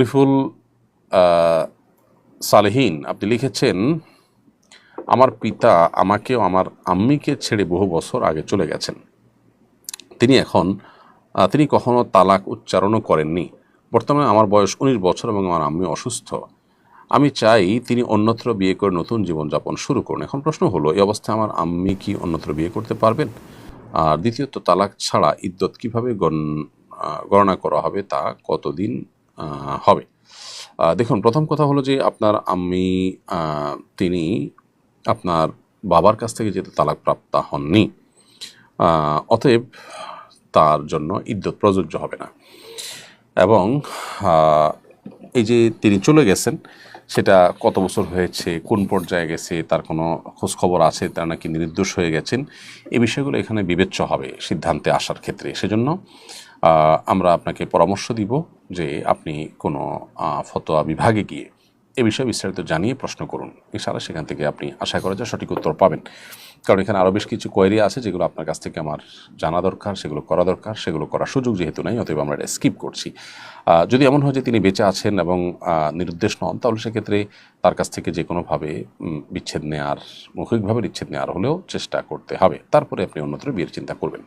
শরীফুল সালেহীন, আপনি লিখেছেন, আমার পিতা আমাকে আমার আম্মিকে ছেড়ে বহু বছর আগে চলে গেছেন। তিনি এখন তিনি কখনো তালাক উচ্চারণও করেননি। বর্তমানে আমার বয়স উনিশ বছর এবং আমার আম্মি অসুস্থ। আমি চাই তিনি অন্যত্র বিয়ে করে নতুন জীবনযাপন শুরু করুন। এখন প্রশ্ন হলো, এই অবস্থায় আমার আম্মি কি অন্যত্র বিয়ে করতে পারবেন? আর দ্বিতীয়ত, তালাক ছাড়া ইদ্যত কীভাবে গণ- গণনা করা হবে তা কতদিন হবে। দেখুন, প্রথম কথা হলো যে আপনার আমি তিনি আপনার বাবার কাছ থেকে যেহেতু তালাক প্রাপ্তা হননি অতএব তার জন্য ইদ্যত প্রযোজ্য হবে না। এবং এই যে তিনি চলে গেছেন, সেটা কত বছর হয়েছে, কোন পর্যায়ে গেছে, তার কোনো খোঁজখবর আছে, তার নাকি নির্দোষ হয়ে গেছেন, এই বিষয়গুলো এখানে বিবেচ্য হবে সিদ্ধান্তে আসার ক্ষেত্রে। সেজন্য আমরা আপনাকে পরামর্শ দিব যে আপনি কোনো ফতোয়া বিভাগে গিয়ে এ বিষয়ে বিস্তারিত জানিয়ে প্রশ্ন করুন। ইনশাআল্লাহ সেখান থেকে আপনি আশা করা যায় সঠিক উত্তর পাবেন। কারণ এখানে আরও বেশ কিছু কোয়েরি আছে যেগুলো আপনার কাছ থেকে আমার জানা দরকার, সেগুলো করা দরকার, সেগুলো করার সুযোগ যেহেতু নাই, অতএব আমরা এটা স্কিপ করছি। যদি এমন হয় যে তিনি বেঁচে আছেন এবং নিরুদ্দেশ নন, তাহলে সেক্ষেত্রে তার কাছ থেকে যে কোনোভাবে বিচ্ছেদ নেওয়ার মৌখিকভাবে বিচ্ছেদ নেওয়ার হলেও চেষ্টা করতে হবে। তারপরে আপনি অন্যত্র বিয়ের চিন্তা করবেন।